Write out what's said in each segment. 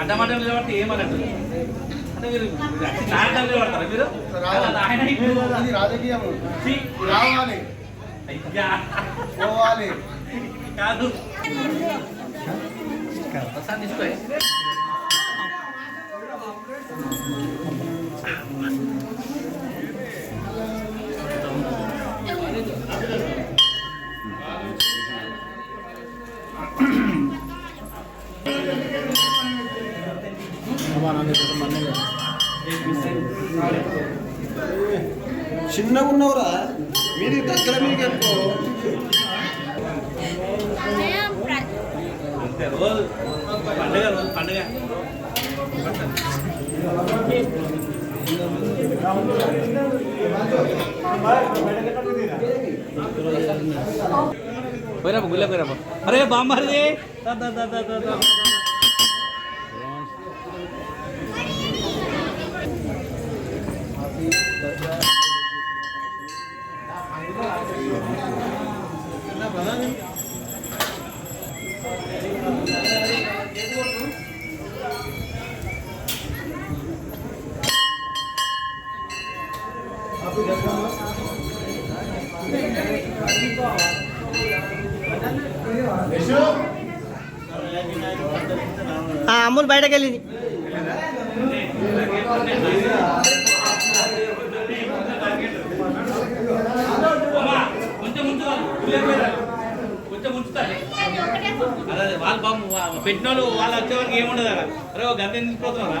అడ్డమడ్డం నిలబడితే ఏమన్నట్టు అంటే మీరు నాటకాలు నిలబడతారా మీరు ఆయన రాజకీయం రావాలి అయ్యా పోవాలి కాదు ఒకసారి తీసుకో. చిన్నగా ఉన్నవరా మీరు దగ్గర మీకు ఎక్కువ. అంతే రోజు పండుగ రోజు పండుగ పోయిరా గుళ్ళ పోయిరా అరే బామ్మది అమ్ములు బయటకు వెళ్ళింది. వాళ్ళ బాబు పెట్టిన వాళ్ళు వాళ్ళు వచ్చేవారికి ఏముండదు అలా అరే ఒక ఎందుకు పోతున్నారా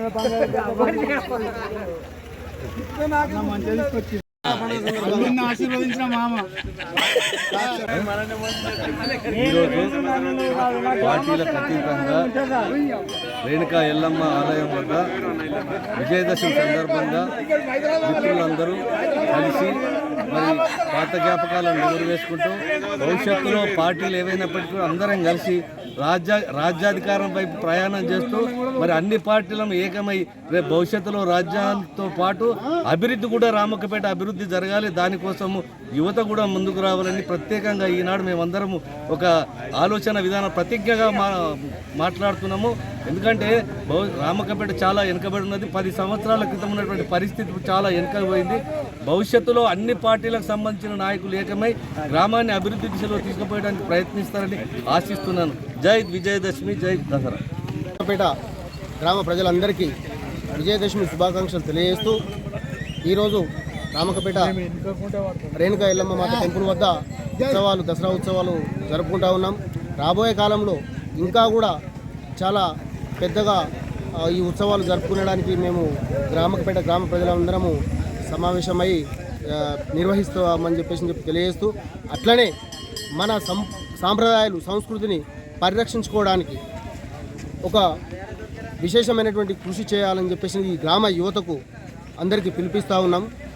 పెట్టద్దు మంది లేదు ఆశీర్వదించిన మామ ఈరోజు పార్టీలకు అతీతంగా రేణుకా ఎల్లమ్మ ఆలయం వద్ద విజయదశమి సందర్భంగా మిత్రులందరూ కలిసి మరి పాత జ్ఞాపకాలను నెమరు వేసుకుంటూ భవిష్యత్తులో పార్టీలు ఏవైనప్పటికీ అందరం కలిసి రాజ్య రాజ్యాధికారం వైపు ప్రయాణం చేస్తూ మరి అన్ని పార్టీలను ఏకమై రేపు భవిష్యత్తులో రాజ్యాలతో పాటు అభివృద్ధి కూడా రామక్కపేట అభివృద్ధి అభివృద్ధి జరగాలి. దానికోసము యువత కూడా ముందుకు రావాలని ప్రత్యేకంగా ఈనాడు మేమందరము ఒక ఆలోచన విధాన ప్రతిజ్ఞగా మా మాట్లాడుతున్నాము. ఎందుకంటే రామకపేట రామక్కపేట చాలా వెనుకబడి ఉన్నది. పది సంవత్సరాల క్రితం ఉన్నటువంటి పరిస్థితి చాలా వెనుకపోయింది భవిష్యత్తులో అన్ని పార్టీలకు సంబంధించిన నాయకులు ఏకమై గ్రామాన్ని అభివృద్ధి దిశలో తీసుకుపోయడానికి ప్రయత్నిస్తారని ఆశిస్తున్నాను. జై విజయదశమి జై దసరా. పేట గ్రామ ప్రజలందరికీ విజయదశమి శుభాకాంక్షలు తెలియజేస్తూ ఈరోజు రామకపేట రేణుకా ఎల్లమ్మ మాత టెంపుల్ వద్ద ఉత్సవాలు దసరా ఉత్సవాలు జరుపుకుంటా ఉన్నాం. రాబోయే కాలంలో ఇంకా కూడా చాలా పెద్దగా ఈ ఉత్సవాలు జరుపుకునడానికి మేము గ్రామకపేట గ్రామ ప్రజలందరము సమావేశమై నిర్వహిస్తామని చెప్పేసి చెప్పి తెలియజేస్తూ అట్లనే మన సం సాంప్రదాయాలు సంస్కృతిని పరిరక్షించుకోవడానికి ఒక విశేషమైనటువంటి కృషి చేయాలని చెప్పేసి ఈ గ్రామ యువతకు అందరికీ పిలిపిస్తూ ఉన్నాం.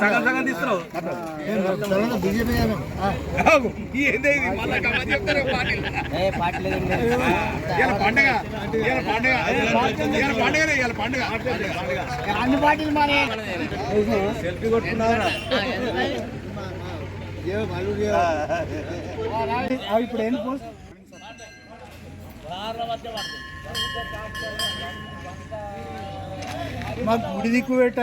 సగం సగం తీస్తున్నావు సెల్ఫీ కొట్టుకున్నారా? ఇప్పుడు ఏం పోస్ట్ మాకు గుడి దిక్కు పెట్ట